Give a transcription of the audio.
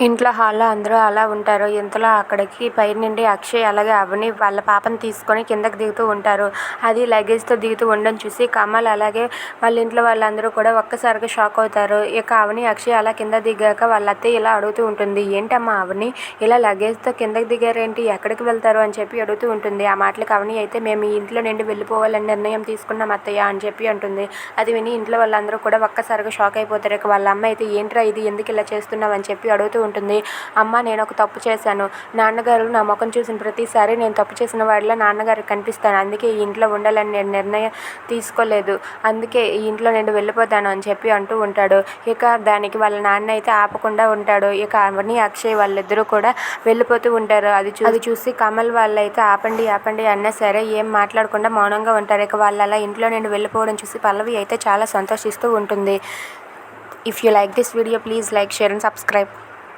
ఇంట్లో హాల్లో అందరూ అలా ఉంటారు. ఇంతలో అక్కడికి పైనుండి అక్షయ్ అలాగే అవని వాళ్ళ పాపను తీసుకొని కిందకి దిగుతూ ఉంటారు. అది లగేజ్తో దిగుతూ ఉండడం చూసి కమల్ అలాగే వాళ్ళ ఇంట్లో వాళ్ళందరూ కూడా ఒక్కసారిగా షాక్ అవుతారు. ఇక అవని అక్షయ్ అలా కింద దిగాక వాళ్ళ అత్తయ్య ఇలా అడుగుతూ ఉంటుంది ఏంటమ్మా అవని ఇలా లగేజ్తో కిందకి దిగారేంటి? ఎక్కడికి వెళ్తారు? అని చెప్పి అడుగుతూ ఉంటుంది. ఆ మాటలకు అవని అయితే మేము ఈ ఇంట్లో నుండి వెళ్ళిపోవాలని నిర్ణయం తీసుకున్నాం అత్తయ్య అని చెప్పి అంటుంది. అది విని ఇంట్లో వాళ్ళందరూ కూడా ఒక్కసారిగా షాక్ అయిపోతారు. ఇక వాళ్ళ అమ్మ అయితే ఏంట్రా ఇది? ఎందుకు ఇలా చేస్తున్నావు? అని చెప్పి అడుగుతూ ఉంటుంది. అమ్మ నేను ఒక తప్పు చేశాను. నాన్నగారు నా ముఖం చూసిన ప్రతిసారి నేను తప్పు చేసిన వాడిలా నాన్నగారికి కనిపిస్తాను. అందుకే ఈ ఇంట్లో ఉండాలని నేను నిర్ణయం తీసుకోలేదు. అందుకే ఈ ఇంట్లో నేను వెళ్ళిపోతాను అని చెప్పి అంటూ ఉంటాడు. ఇక దానికి వాళ్ళ నాన్న అయితే ఆపకుండా ఉంటాడు. ఇక అవని అక్షయ్ వాళ్ళిద్దరూ కూడా వెళ్ళిపోతూ ఉంటారు. అది చూ అది చూసి కమల్ వాళ్ళైతే ఆపండి ఆపండి అన్నా సరే ఏం మాట్లాడకుండా మౌనంగా ఉంటారు. ఇక వాళ్ళు అలా ఇంట్లో నేను వెళ్ళిపోవడం చూసి పల్లవి అయితే చాలా సంతోషిస్తూ ఉంటుంది. If you like this video please like share and subscribe